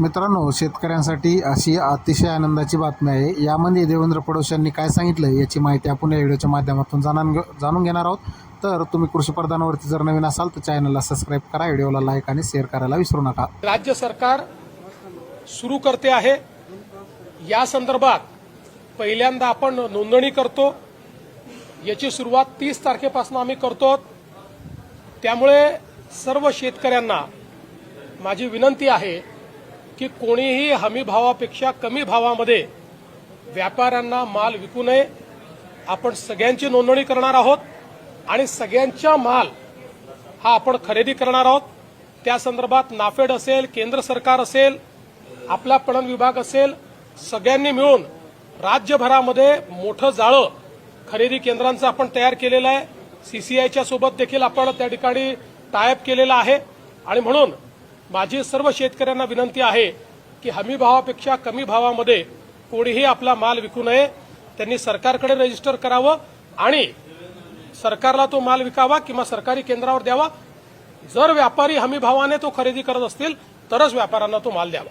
मित्रांनो शेतकऱ्यांसाठी अशी अतिशय आनंदाची बातमी आहे. यामध्ये देवेंद्र फडणवीस यांनी काय सांगितलं याची माहिती आपण या व्हिडिओच्या माध्यमातून जाणून जाणून घेणार आहोत. तर तुम्ही कृषीप्रधानावरती जर नवीन असाल तर चॅनलला सबस्क्राईब करा व्हिडिओला लाईक आणि शेअर करायला विसरू नका. राज्य सरकार सुरू करते आहे. या संदर्भात पहिल्यांदा आपण नोंदणी करतो. याची सुरुवात तीस तारखेपासून आम्ही करतो त्यामुळे सर्व शेतकऱ्यांना माझी विनंती आहे की कोणीही हमी भावापेक्षा कमी भावामध्ये व्यापाऱ्यांना माल विकू नये. आपण सगळ्यांची नोंदणी करणार आहोत आणि सगळ्यांचा माल हा आपण खरेदी करणार आहोत. त्या संदर्भात नाफेड असेल केंद्र सरकार असेल आपला पणन विभाग असेल सगळ्यांनी मिळून राज्यभरामध्ये मोठं जाळं खरेदी केंद्रांचं आपण तयार केलेलं आहे. सीसीआयच्या सोबत देखील आपण त्या ठिकाणी टायअप केलेला आहे. आणि म्हणून माझी सर्व शेतकऱ्यांना विनंती आहे की हमी भावापेक्षा कमी भावामध्ये कोणीही आपला माल विकू नये. त्यांनी सरकारकडे रजिस्टर करावं आणि सरकारला तो माल विकावा किंवा सरकारी केंद्रावर द्यावा. जर व्यापारी हमी भावाने तो खरेदी करत असतील तरच व्यापाऱ्यांना तो माल द्यावा.